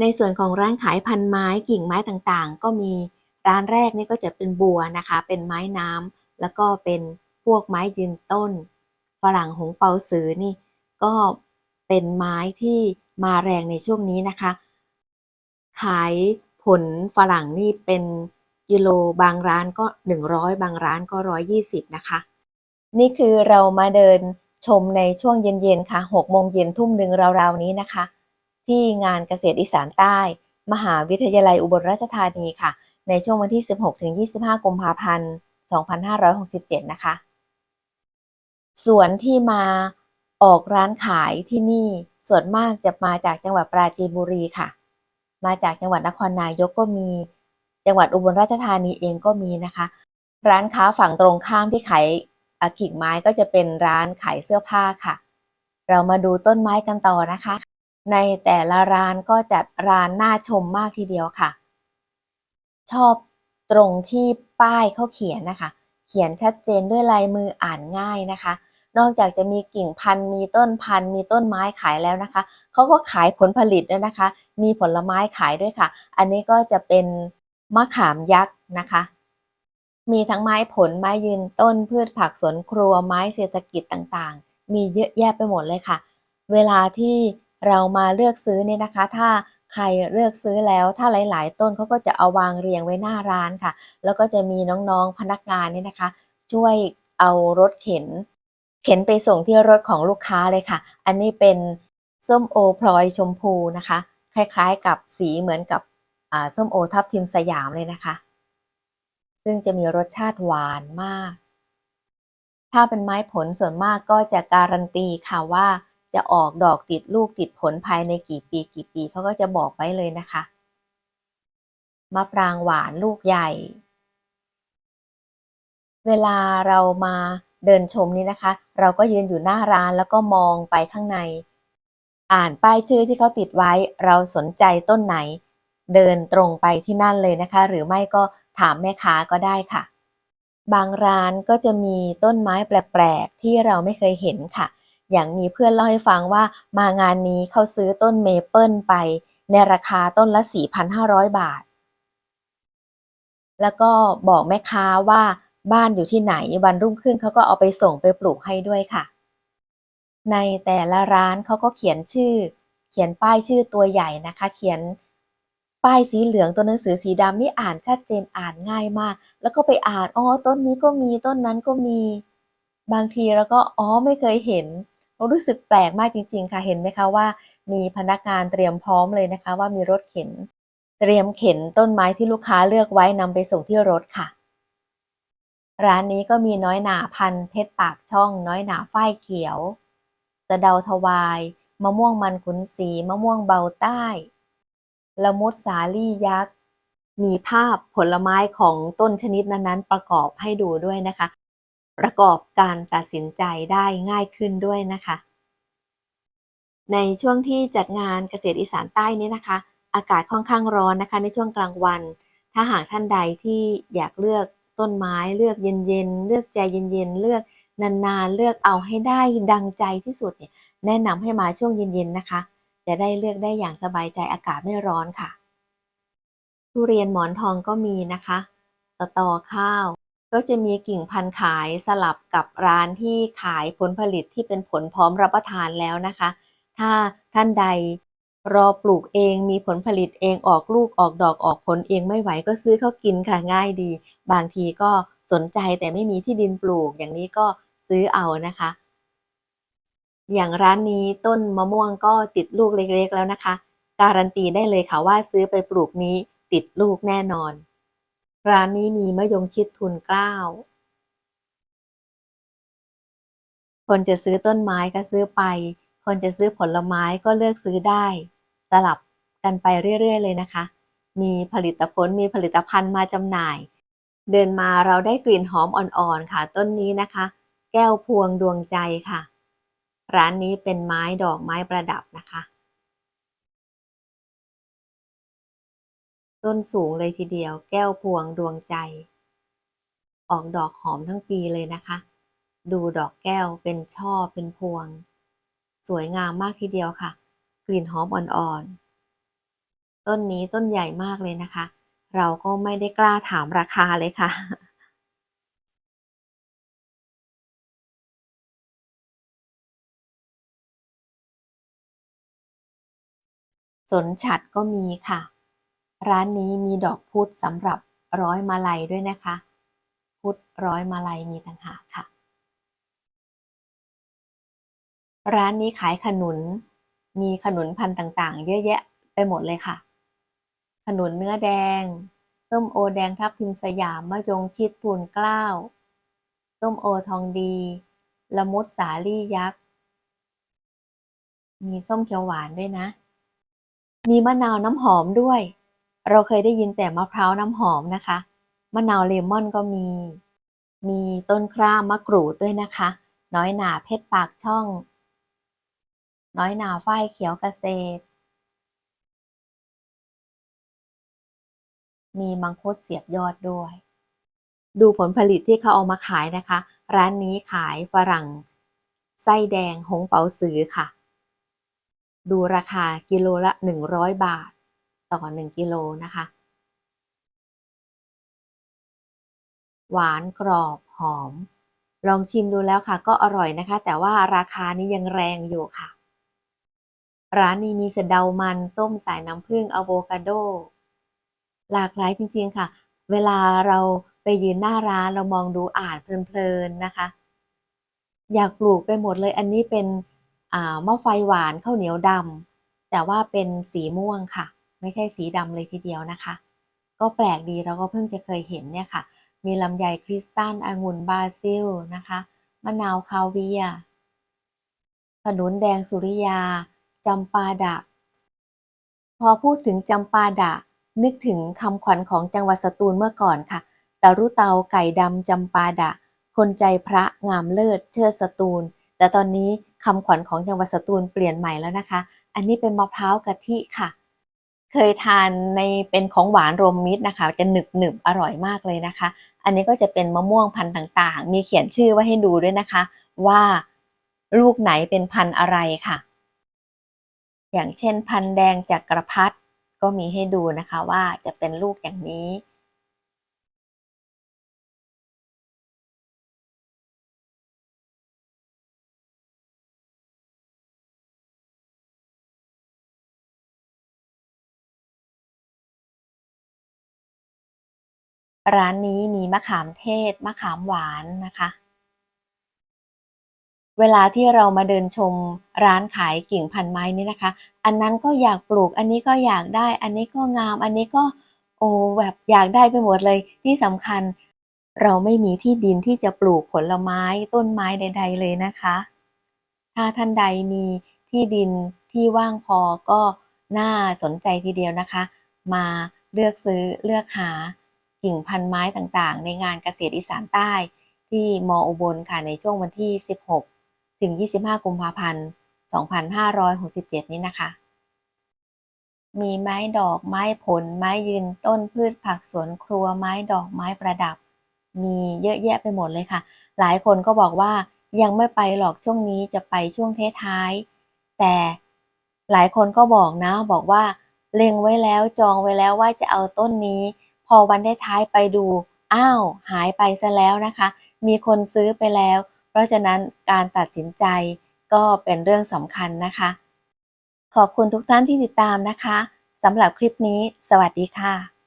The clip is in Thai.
ในส่วนของร้านขายพันไม้กิ่งไม้ต่างๆ ก็มีร้านแรกนี่ก็จะเป็นบัวนะคะ เป็นไม้น้ำแล้วก็เป็นพวกไม้ยืนต้น ฝรั่งหงเปาสือนี่ ก็เป็นไม้ที่มาแรงในช่วงนี้นะคะ ขายผลฝรั่งนี่เป็นกิโลบางร้านก็ 100 บางร้านก็ 120 นะคะ นี่คือเรามาเดินชมในช่วงเย็นๆค่ะ6โมงเย็นทุ่มหนึ่งราวๆนี้นะคะ ที่งานเกษตรอีสานใต้ มหาวิทยาลัยอุบลราชธานีค่ะ ในช่วงวันที่ 16-25 กุมภาพันธ์ 2567 นะคะสวนที่มาออกร้านขายที่นี่ส่วนมากจะมาจากจังหวัดปราจีนบุรีค่ะ มาจากจังหวัดนครนายกก็มี จังหวัดอุบลราชธานีเองก็มีนะคะ ร้านค้าฝั่งตรงข้ามที่ขายอากิ่งไม้ก็จะเป็นร้านขายเสื้อผ้าค่ะ เรามาดูต้นไม้กันต่อนะคะ ในแต่ละร้านก็จัดร้านน่าชมมากทีเดียวค่ะ ชอบตรงที่ป้ายเขาเขียนนะคะ เขียนชัดเจนด้วยลายมืออ่านง่ายนะคะ นอกจากจะมีกิ่งพันธุ์มีต้นพันธุ์มีต้นไม้ขายแล้วนะคะเขาก็ขายผลผลิตด้วยนะคะ มีผลไม้ขายด้วยค่ะ อันนี้ก็จะเป็นมะขามยักษ์นะคะ มีทั้งไม้ผลไม้ยืนต้นพืชผักสวนครัวไม้เศรษฐกิจต่างๆ มีเยอะแยะไปหมดเลยค่ะ เวลาที่ เรามาเลือกซื้อเนี่ยนะคะ ถ้าใครเลือกซื้อแล้วถ้าหลาย ๆ ต้นเขาก็จะเอาวางเรียงไว้หน้าร้านค่ะ แล้วก็จะมีน้องๆพนักงานเนี่ยนะคะ ช่วยเอารถเข็น เข็นไปส่งที่รถของลูกค้าเลยค่ะ อันนี้เป็นส้มโอพลอยชมพูนะคะ คล้ายๆกับสีเหมือนกับส้มโอทับทิมสยามเลยนะคะ ซึ่งจะมีรสชาติหวานมาก ถ้าเป็นไม้ผลส่วนมากก็จะการันตีค่ะว่า จะออกดอกติดลูกติดผลภายในกี่ปีกี่ปีเขาก็จะบอกไว้เลยนะคะมะปรางหวานลูกใหญ่ เวลาเรามาเดินชมนี่นะคะ เราก็ยืนอยู่หน้าร้านแล้วก็มองไปข้างใน อ่านป้ายชื่อที่เขาติดไว้ เราสนใจต้นไหน เดินตรงไปที่นั่นเลยนะคะ หรือไม่ก็ถามแม่ค้าก็ได้ค่ะ บางร้านก็จะมีต้นไม้แปลกๆที่เราไม่เคยเห็นค่ะ อย่างมีเพื่อนเล่าให้ฟังว่ามางานนี้เขาซื้อต้นเมเปิลไป ในราคาต้นละ 4,500 บาท แล้วก็บอกแม่ค้าว่าบ้านอยู่ที่ไหนวันรุ่งขึ้นเขาก็เอาไปส่งไปปลูกให้ด้วยค่ะ ในแต่ละร้านเขาก็เขียนชื่อ เขียนป้ายชื่อตัวใหญ่นะคะ เขียนป้ายสีเหลืองตัวหนังสือสีดำนี่อ่านชัดเจนอ่านง่ายมาก แล้วก็ไปอ่านอ๋อต้นนี้ก็มีต้นนั้นก็มี บางทีแล้วก็อ๋อไม่เคยเห็น รู้สึกแปลกมากจริง ๆ ค่ะเห็นไหมคะว่า มีพนักงานเตรียมพร้อมเลยนะคะ ว่ามีรถเข็น เตรียมเข็นต้นไม้ที่ลูกค้าเลือกไว้นำไปส่งที่รถค่ะ ร้านนี้ก็มีน้อยหนาพันเพชรปากช่อง น้อยหนาฝ้ายเขียวสะเดาทวายมะม่วงมันขุนสีมะม่วงเบาใต้ละมุดสาลี่ยักษ์มีภาพผลไม้ของต้นชนิดนั้นๆ ประกอบให้ดูด้วยนะคะ ประกอบการตัดสินใจได้ง่ายขึ้นด้วยนะคะ ในช่วงที่จัดงานเกษตรอีสานใต้นี้นะคะ อากาศค่อนข้างร้อนนะคะ ในช่วงกลางวัน ถ้าหากท่านใดที่อยากเลือกต้นไม้เลือกเย็นๆเลือกใจเย็นๆเลือกนานๆเลือกเอาให้ได้ดังใจที่สุดเนี่ยแนะนำให้มาช่วงเย็นๆนะคะ จะได้เลือกได้อย่างสบายใจอากาศไม่ร้อนค่ะ ทุเรียนหมอนทองก็มีนะคะ สตอข้าว ก็จะมีกิ่งพันธุ์ขายสลับกับร้านที่ขายผลผลิตที่เป็นผลพร้อมรับประทานแล้วนะคะ ถ้าท่านใดรอปลูกเองมีผลผลิตเองออกลูกออกดอกออกผลเองไม่ไหวก็ซื้อเข้ากินค่ะง่ายดี บางทีก็สนใจแต่ไม่มีที่ดินปลูกอย่างนี้ก็ซื้อเอานะคะ อย่างร้านนี้ต้นมะม่วงก็ติดลูกเล็กๆแล้วนะคะ การันตีได้เลยค่ะว่าซื้อไปปลูกนี้ติดลูกแน่นอน ร้านนี้มีมะยงชิดทุนเกล้า คนจะซื้อต้นไม้ก็ซื้อไป คนจะซื้อผลไม้ก็เลือกซื้อได้ สลับกันไปเรื่อย ๆ เลยนะคะ มีผลิตผลมีผลิตภัณฑ์มาจำหน่าย เดินมาเราได้กลิ่นหอมอ่อนๆค่ะ ต้นนี้นะคะ แก้วพวงดวงใจค่ะ ร้านนี้เป็นไม้ดอกไม้ประดับนะคะ ต้นสูงเลยทีเดียว แก้วพวงดวงใจ ออกดอกหอมทั้งปีเลยนะคะ ดูดอกแก้วเป็นช่อเป็นพวง สวยงามมากทีเดียวค่ะ กลิ่นหอมอ่อนๆ ต้นนี้ต้นใหญ่มากเลยนะคะ เราก็ไม่ได้กล้าถามราคาเลยค่ะสนฉัดก็มีค่ะ ร้านนี้มีดอกพุธสำหรับร้อยมาลัยด้วยนะคะ พุธร้อยมาลัยมีต่างหากค่ะ ร้านนี้ขายขนุน มีขนุนพันธุ์ต่างๆ เยอะแยะไปหมดเลยค่ะ ขนุนเนื้อแดง ส้มโอแดงทับทิมสยามมะยงชิดทูลเกล้าส้มโอทองดี ละมุดสาลี่ยักษ์ มีส้มเขียวหวานด้วยนะ มีมะนาวน้ำหอมด้วย เราเคยได้ยินแต่มะพร้าวน้ำหอมนะคะ มะนาวเลมอนก็มี มีต้นคร่ามะกรูดด้วยนะคะ น้อยหนาเพชรปากช่อง น้อยหนาฝ้ายเขียวเกษตร มีมังคุดเสียบยอดด้วย ดูผลผลิตที่เขาเอามาขายนะคะ ร้านนี้ขายฝรั่งไส้แดงหงเปาสือค่ะ ดูราคากิโลละ 100 บาท ต่อ 1 กิโลนะคะ หวานกรอบหอม ลองชิมดูแล้วค่ะ ก็อร่อยนะคะ แต่ว่าราคานี้ยังแรงอยู่ค่ะ ร้านนี้มีสะเดามันส้มสายน้ำผึ้งอะโวคาโด หลากหลายจริง ๆค่ะ เวลาเราไปยืนหน้าร้านเรามองดูอ่านเพลินๆนะคะ อยากปลูกไปหมดเลยอันนี้เป็นหม้อไฟหวานข้าวเหนียวดำแต่ว่าเป็นสีม่วงค่ะ ไม่ใช่สีดำเลยทีเดียวนะคะ ก็แปลกดีเราก็เพิ่งจะเคยเห็นเนี่ยค่ะ มีลำไยคริสตัลองุ่นบราซิลนะคะมะนาวคาเวียขนุนแดงสุริยาจำปาดะ พอพูดถึงจำปาดะ นึกถึงคำขวัญของจังหวัดสตูลเมื่อก่อนค่ะตะรุเตาไก่ดำจำปาดะ คนใจพระงามเลิศเชิดสตูล แต่ตอนนี้คำขวัญของจังหวัดสตูลเปลี่ยนใหม่แล้วนะคะ อันนี้เป็นมะพร้าวกะทิค่ะ เคยทานในเป็นของหวานรวมมิตรนะคะ จะหนึบหนึบอร่อยมากเลยนะคะ อันนี้ก็จะเป็นมะม่วงพันธุ์ต่างๆ มีเขียนชื่อไว้ให้ดูด้วยนะคะ ว่าลูกไหนเป็นพันธุ์อะไรค่ะ อย่างเช่นพันธุ์แดงจากกระพัดก็มีให้ดูนะคะว่าจะเป็นลูกอย่างนี้ ร้านนี้มีมะขามเทศ มะขามหวานนะคะ เวลาที่เรามาเดินชมร้านขายกิ่งพันไม้นี้นะคะ อันนั้นก็อยากปลูก อันนี้ก็อยากได้ อันนี้ก็งาม อันนี้ก็โอ้แบบอยากได้ไปหมดเลย ที่สำคัญเราไม่มีที่ดินที่จะปลูกผลไม้ต้นไม้ใด ๆ เลยนะคะ ถ้าท่านใดมีที่ดินที่ว่างพอก็น่าสนใจทีเดียวนะคะ มาเลือกซื้อเลือกหา กิ่งพันไม้ต่างๆ ในงานเกษตรอีสานใต้ ที่มออุบลค่ะในช่วงวันที่ 16 ถึง 25 กุมภาพันธ์ 2567 นี้นะคะ มีไม้ดอกไม้ผล ไม้ยืนต้นพืชผักสวนครัวไม้ดอกไม้ประดับ มีเยอะแยะไปหมดเลยค่ะ หลายคนก็บอกว่ายังไม่ไปหรอกช่วงนี้จะไปช่วงท้ายๆแต่หลายคนก็บอกนะบอกว่าเล็งไว้แล้วจองไว้แล้วว่าจะเอาต้นนี้ พอวันได้ท้ายไปดู อ้าว หายไปซะแล้วนะคะ มีคนซื้อไปแล้ว เพราะฉะนั้นการตัดสินใจก็เป็นเรื่องสำคัญนะคะ ขอบคุณทุกท่านที่ติดตามนะคะสำหรับคลิปนี้ สวัสดีค่ะ